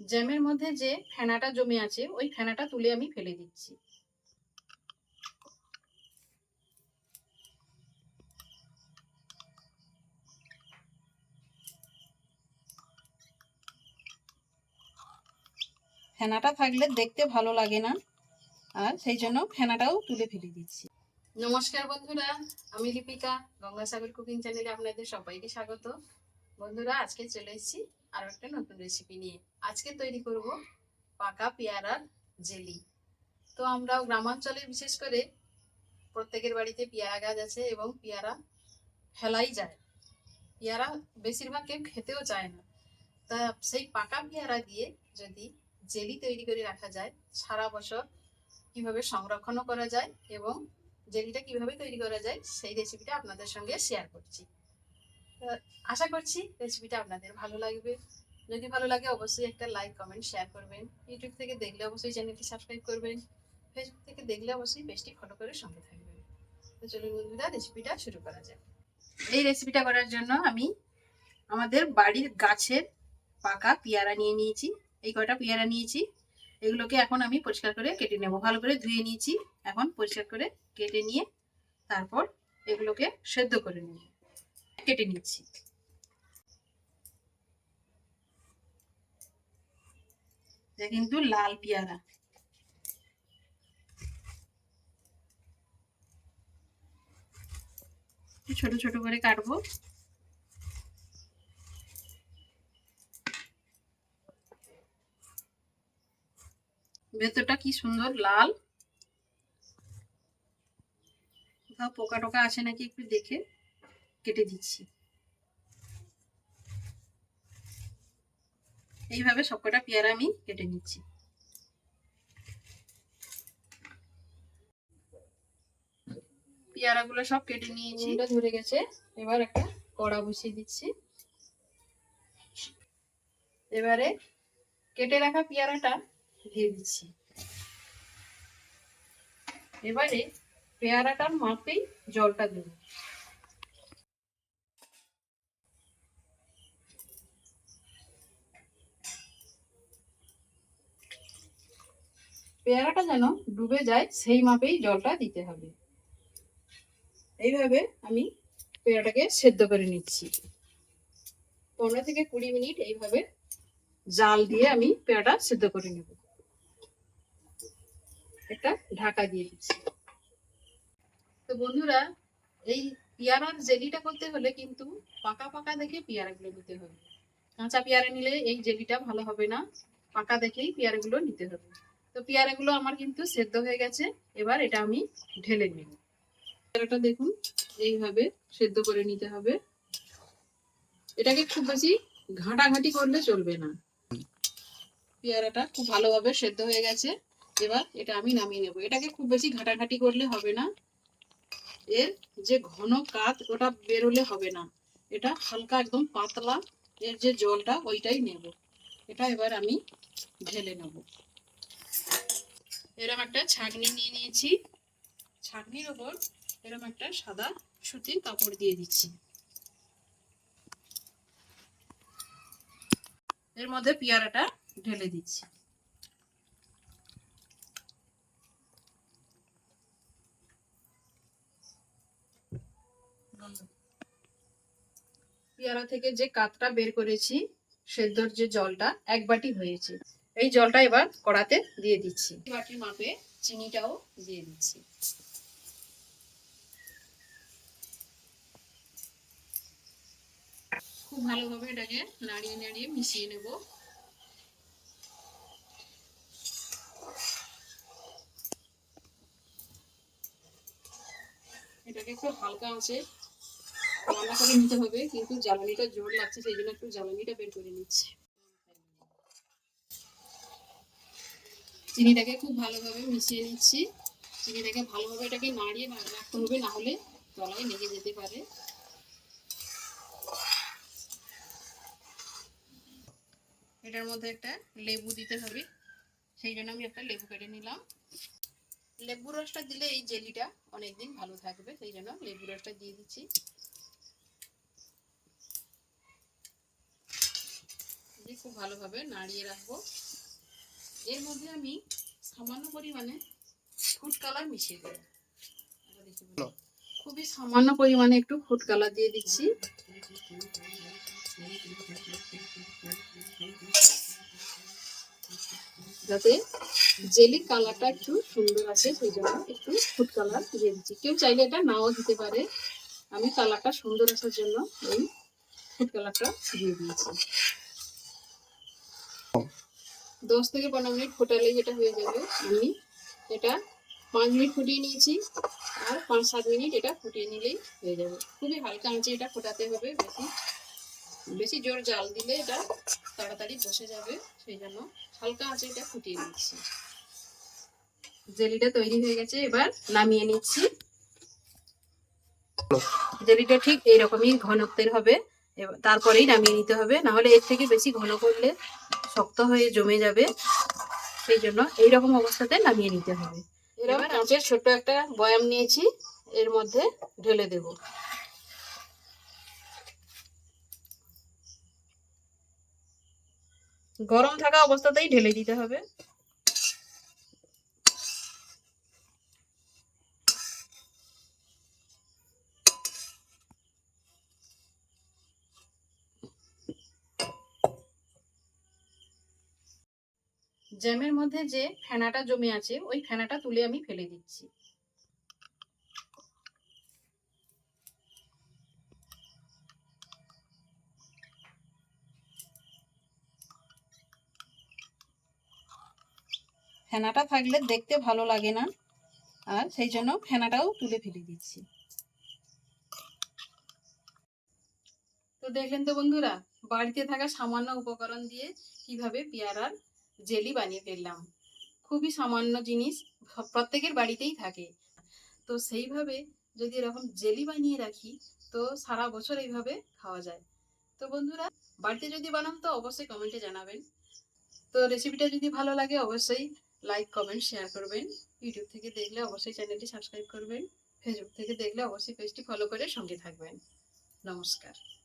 জ্যামের মধ্যে যে ফেনাটা জমে আছে, ওই ফেনাটা তুলে আমি ফেলে দিচ্ছি। ফেনাটা থাকলে দেখতে ভালো লাগে না, আর সেই জন্য ফেনাটাও তুলে ফেলে দিচ্ছি। নমস্কার বন্ধুরা, আমি লিপিকা গঙ্গাসাগর কুকিং চ্যানেলে আপনাদের সবাইকে স্বাগত। বন্ধুরা, আজকে চলে এসেছি আরও একটা নতুন রেসিপি নিয়ে আজকে তৈরি করব পাকা পেয়ারার জেলি। তো আমরা গ্রামাঞ্চলে বিশেষ করে প্রত্যেকের বাড়িতে পেয়ারা গাছ আছে এবং পেয়ারা ফেলাই যায়। পেয়ারা বেশিরভাগ কেউ খেতেও চায় না। তা সেই পাকা পেয়ারা দিয়ে যদি জেলি তৈরি করে রাখা যায়, সারা বছর কীভাবে সংরক্ষণও করা যায় এবং জেলিটা কীভাবে তৈরি করা যায়, সেই রেসিপিটা আপনাদের সঙ্গে শেয়ার করছি। আশা করছি রেসিপিটা আপনাদের ভালো লাগবে। যদি ভালো লাগে, অবশ্যই একটা লাইক কমেন্ট শেয়ার করবেন। ইউটিউব থেকে দেখলে অবশ্যই চ্যানেলটি সাবস্ক্রাইব করবেন। ফেসবুক থেকে দেখলে অবশ্যই পেজটি ফলো করে সঙ্গে থাকবেন। তো চলুন বন্ধুরা রেসিপিটা শুরু করা যাক। এই রেসিপিটা করার জন্য আমি আমাদের বাড়ির গাছের পাকা পেয়ারা নিয়ে নিয়েছি। এই কয়টা পেয়ারা নিয়েছি, এগুলোকে এখন আমি পরিষ্কার করে কেটে নেব। ভালো করে ধুয়ে নিয়েছি, এখন পরিষ্কার করে কেটে নিয়ে তারপর এগুলোকে সেদ্ধ করে নেব কেটে নিচ্ছি। কিন্তু লাল পেয়ারা। ছোট ছোট করে কাটবো। ভেতরটা কি সুন্দর, লাল। কোথাও পোকা টোকা আছে নাকি একটু দেখে। কেটে দিচ্ছি। এইভাবে সবকটা পেয়ারা আমি কেটে নিচ্ছি। পেয়ারাগুলো সব কেটে নিয়েছি। ধরে গেছে, এবার একটা কড়া বসিয়ে দিচ্ছি। এবারে কেটে রাখা পেয়ারাটা দিয়ে দিচ্ছি। এবারে পেয়ারাটার মাপেই জলটা দেব। পেয়ারাটা যেন ডুবে যায়, সেই মাপেই জলটা দিতে হবে। এইভাবে আমি পেয়ারাটাকে সেদ্ধ করে নিচ্ছি। পনেরো থেকে কুড়ি মিনিট এইভাবে জাল দিয়ে আমি পেয়ারাটা সেদ্ধ করে নেব। একটা ঢাকা দিয়ে দিচ্ছি। তো বন্ধুরা, এই পেয়ারার জেলিটা করতে হলে কিন্তু পাকা পাকা দেখে পেয়ারাগুলো নিতে হবে। কাঁচা পেয়ারা নিলে এই জেলিটা ভালো হবে না। পাকা দেখেই পেয়ারাগুলো নিতে হবে। তো পেয়ারাগুলো আমার কিন্তু সেদ্ধ হয়ে গেছে। এবার এটা আমি ঢেলে নেব। পেয়ারাটা দেখুন, এইভাবে সেদ্ধ করে নিতে হবে। এটাকে খুব বেশি ঘাঁটাঘাঁটি করলে চলবে না। পেয়ারাটা খুব ভালোভাবে সেদ্ধ হয়ে গেছে। এবার এটা আমি নামিয়ে নেব। এটাকে খুব বেশি ঘাটাঘাটি করলে হবে না। এর যে ঘন কাত, ওটা বেরোলে হবে না। এটা হালকা একদম পাতলা এর যে জলটা, ওইটাই নেব। এটা এবার আমি ঢেলে নেব। এরম একটা ছাঁকনি নিয়ে নিয়েছি। ছাঁকনির ওপর এরম একটা সাদা সুতির কাপড় দিয়ে দিচ্ছি। এর মধ্যে পেয়ারাটা ঢেলে দিচ্ছি। পেয়ারা থেকে যে কাতটা বের করেছি, সেদ্ধর যে জলটা এক বাটি হয়েছে। এই জলটা এবার কড়াতে দিয়ে দিচ্ছি। বাটির মাপে চিনিটাও দিয়ে দিচ্ছি। খুব ভালোভাবে এটাকে নাড়িয়ে নাড়িয়ে মিশিয়ে নেব। এটাকে একটু হালকা আছে। রান্না করে নিতে হবে, কিন্তু জ্বালানিটা জোর লাগছে, সেই জন্য একটু জ্বালানিটা বের করে নিচ্ছি। চিনিটাকে খুব ভালোভাবে মিশিয়ে নিচ্ছি। চিনিটাকে ভালোভাবে এটাকে নাড়িয়ে রাখতে হবে, না হলে তলায় লেগে যেতে পারে। এটার মধ্যে একটা লেবু দিতে হবে, সেই জন্য আমি একটা লেবু কেটে নিলাম। লেবু রসটা দিলে এই জেলিটা অনেকদিন ভালো থাকবে, সেই জন্য লেবু রসটা দিয়ে দিচ্ছি। খুব ভালোভাবে নাড়িয়ে রাখব। এর মধ্যে আমি সামান্য পরিমাণে ফুড কালার মিশিয়ে দেবো। খুবই সামান্য পরিমাণে একটু ফুড কালার দিয়ে দিচ্ছি। যাতে জেলি কালারটা একটু সুন্দর আসে সেই জন্য একটু ফুড কালার দিয়ে দিচ্ছি। কেউ চাইলে এটা নাও দিতে পারে। আমি কালারটা সুন্দর আসার জন্য এই ফুড কালারটা দিয়ে দিয়েছি। দশ থেকে পনেরো মিনিট ফোটালেই এটা হয়ে যাবে, আমি এটা পাঁচ মিনিট ফুটিয়ে নিয়েছি আর পাঁচ সাত মিনিট এটা ফুটিয়ে নিলেই হয়ে যাবে। খুবই হালকা আঁচে এটা ফোটাতে হবে, বেশি বেশি জোর জাল দিলে এটা তাড়াতাড়ি বসে যাবে, সেই জন্য হালকা আঁচে এটা ফুটিয়ে নিচ্ছি। জেলিটা তৈরি হয়ে গেছে, এবার নামিয়ে নিচ্ছি। জেলিটা ঠিক এইরকমই ঘনত্বের হবে তারপরেই নামিয়ে নিতে হবে না হলে এর থেকে বেশি ঘন করলে শক্ত হয়ে জমে যাবে সেই জন্য এইরকম অবস্থাতে নামিয়ে নিতে হবে। এবার আঁচের ছোট্ট একটা বয়াম নিয়েছি এর মধ্যে ঢেলে দেব। গরম থাকা অবস্থাতেই ঢেলে দিতে হবে। জ্যামের মধ্যে যে ফেনাটা জমে আছে, ওই ফেনাটা তুলে আমি ফেলে দিচ্ছি। ফেনাটা থাকলে দেখতে ভালো লাগে না, আর সেই জন্য ফেনাটাও তুলে ফেলে দিচ্ছি। তো দেখলেন তো বন্ধুরা, বাড়িতে থাকা সামান্য উপকরণ দিয়ে কীভাবে পেয়ারার জেলি বানিয়ে ফেললাম। খুবই সামান্য জিনিস প্রত্যেকের বাড়িতেই থাকে। তো সেইভাবে যদি এরকম জেলি বানিয়ে রাখি, তো সারা বছর এইভাবে খাওয়া যায়। তো বন্ধুরা, বাড়িতে যদি বানান তো অবশ্যই কমেন্টে জানাবেন। তো রেসিপিটা যদি ভালো লাগে, অবশ্যই লাইক কমেন্ট শেয়ার করবেন। ইউটিউব থেকে দেখলে অবশ্যই চ্যানেলটি সাবস্ক্রাইব করবেন। ফেসবুক থেকে দেখলে অবশ্যই পেজটি ফলো করে সঙ্গে থাকবেন। নমস্কার।